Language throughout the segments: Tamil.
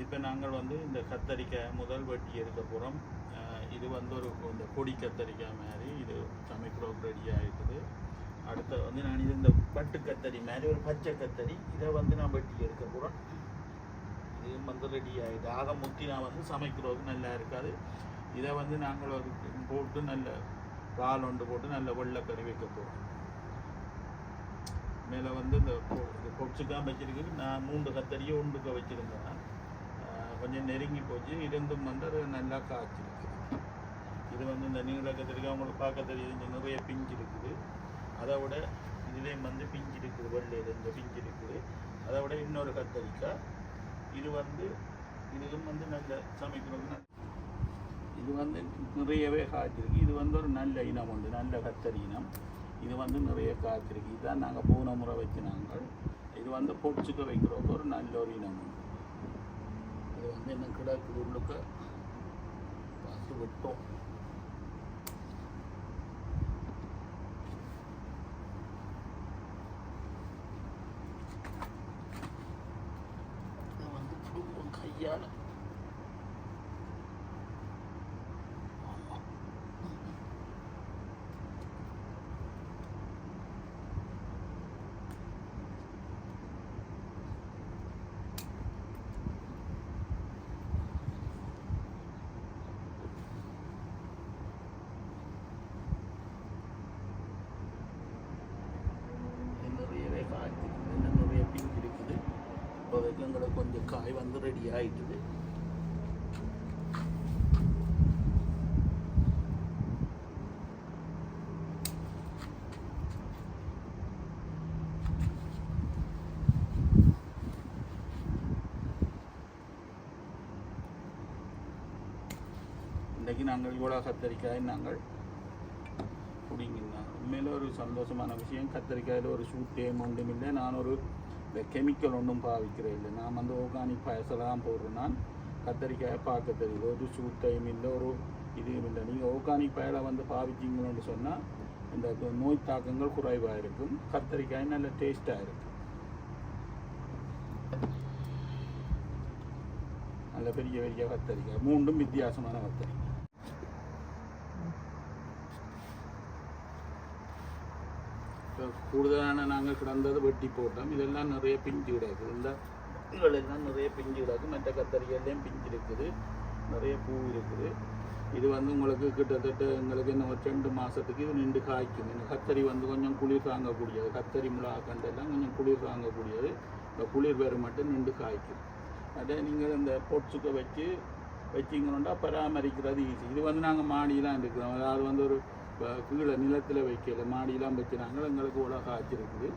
இப்போ நாங்கள் வந்து இந்த கத்தரிக்காய் முதல் வெட்டி எடுக்க போகிறோம் இது வந்து ஒரு இந்த பொடி கத்தரிக்காய் மாதிரி. இது சமைக்கிறோம் ரெடி ஆகிட்டுது அடுத்த வந்து நான் இது இந்த பட்டு கத்தரி மாதிரி ஒரு பச்சை கத்தரி இதை வந்து நான் வெட்டி எடுக்க போகிறோம் இது வந்து ரெடி ஆகிடுது ஆக முத்தி நான் வந்து சமைக்கிறதுக்கு நல்லா இருக்காது. இதை வந்து நாங்கள் ஒரு போட்டு நல்ல பால் ஒன்று போட்டு நல்ல வெள்ளைக்கறி வைக்க போகிறோம் மேலே வந்து இந்த பொ- இது நான் மூன்று கத்தரியை ஒன்றுக்க வச்சுருந்தேன். கொஞ்சம் நெருங்கி போச்சு. இருந்தும் வந்து அது நல்லா காய்ச்சிருக்கு. இது வந்து இந்த நீங்கள கத்திரிக்காய் உங்களுக்கு பார்க்க தெரியுது. இங்க நிறைய பிஞ்சு இருக்குது. அதை விட இதுலேயும் வந்து பிஞ்சு இருக்குது. வெள்ளையில் இந்த பிஞ்சு இருக்குது. அதை விட இன்னொரு கத்தரிக்காய். இது வந்து இதுவும் வந்து நல்ல சமைக்கிறதுக்கு இது வந்து நிறையவே காய்ச்சிருக்கு. இது வந்து ஒரு நல்ல இனம் உண்டு. நல்ல கத்தரி இனம். இது வந்து நிறைய காய்ச்சிருக்கு. இதுதான் நாங்கள் பூனை முறை வச்சு நாங்கள். இது வந்து பொடிச்சுக்க வைக்கிறோம் ஒரு நல்ல ஒரு இனம் உண்டு. இது என்ன கிடக்குது உள்ளுக்க பார்த்து விட்டோம் இதை வந்து கையால் நிறையவே காய்ச்சிருக்கு இன்னும் நிறைய பிங்க் இருக்குது இப்போதைக்கு கொஞ்சம் காய் வந்து ரெடி ஆயிட்டுது இன்றைக்கு நாங்கள் இவ்வளோ கத்தரிக்காய் நாங்கள் பிடிங்கிருந்தாங்க உண்மையில் ஒரு சந்தோஷமான விஷயம் கத்தரிக்காயில் ஒரு சூட்டேம் ஒன்றும் இல்லை நான் ஒரு இந்த கெமிக்கல் ஒன்றும் பாவிக்கிறது இல்லை. நான் வந்து ஆர்கானிக் பயசெல்லாம் போடுறேன் கத்தரிக்காயை பார்க்க தெரியுது. ஒரு சூத்தையும் இல்லை ஒரு இதுவும் இல்லை. நீங்கள் ஆர்கானிக் பயலை வந்து பாவிச்சிங்கன்னு சொன்னால் இந்த நோய் தாக்கங்கள் குறைவாக இருக்கும். கத்தரிக்காய் நல்ல டேஸ்ட்டாக இருக்கும். நல்ல பெரிய பெரிய கத்தரிக்காய். மூன்றும் வித்தியாசமான கத்தரிக்காய். இப்போ கூடுதலான நாங்கள் கிடந்தது வெட்டி போட்டோம். இதெல்லாம் நிறைய பிஞ்சு கிடக்குது இந்த இதெல்லாம் நிறைய பிஞ்சு கிடக்கு. மற்ற கத்தரிக்காயிலையும் பிஞ்சு இருக்குது. நிறைய பூ இருக்குது. இது வந்து உங்களுக்கு கிட்டத்தட்ட எங்களுக்கு இன்னும் ஒரு ரெண்டு மாதத்துக்கு இது நின்று காய்க்கும். இந்த கத்தரி வந்து கொஞ்சம் குளிர் தாங்கக்கூடியது. கத்தரி மிளகா கண்டெல்லாம் கொஞ்சம் குளிர் தாங்கக்கூடியது. இந்த குளிர் வேறு மட்டும் நின்று காய்க்கும். அதே நீங்கள் இந்த பொட்சுக்க வச்சு வச்சிங்கன்னா பராமரிக்கிறது ஈஸி இது வந்து நாங்கள் மாடியெலாம் இருக்கிறோம். அதாவது வந்து ஒரு இப்போ கீழே நிலத்தில் வைக்கல மாடியெலாம் வைக்கிறாங்க எங்களுக்கு இவ்வளோ காய்ச்சிருக்குது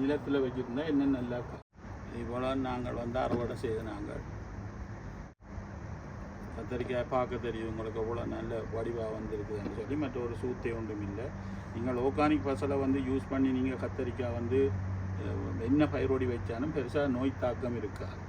நிலத்தில் வச்சுருந்தா இன்னும் நல்லா கா இவ்வளோ நாங்கள் வந்து அறுவடை செய்த நாங்கள். கத்தரிக்காய் பார்க்க தெரியும் உங்களுக்கு எவ்வளோ நல்ல வடிவாக வந்திருக்குதுன்னு சொல்லி மற்ற ஒரு சூத்தே ஒன்றும் இல்லை. நீங்கள் ஓர்கானிக் பசலை வந்து யூஸ் பண்ணி நீங்கள் கத்தரிக்காய் வந்து என்ன பயிரோடி வச்சாலும் பெருசாக நோய் தாக்கம் இருக்காது.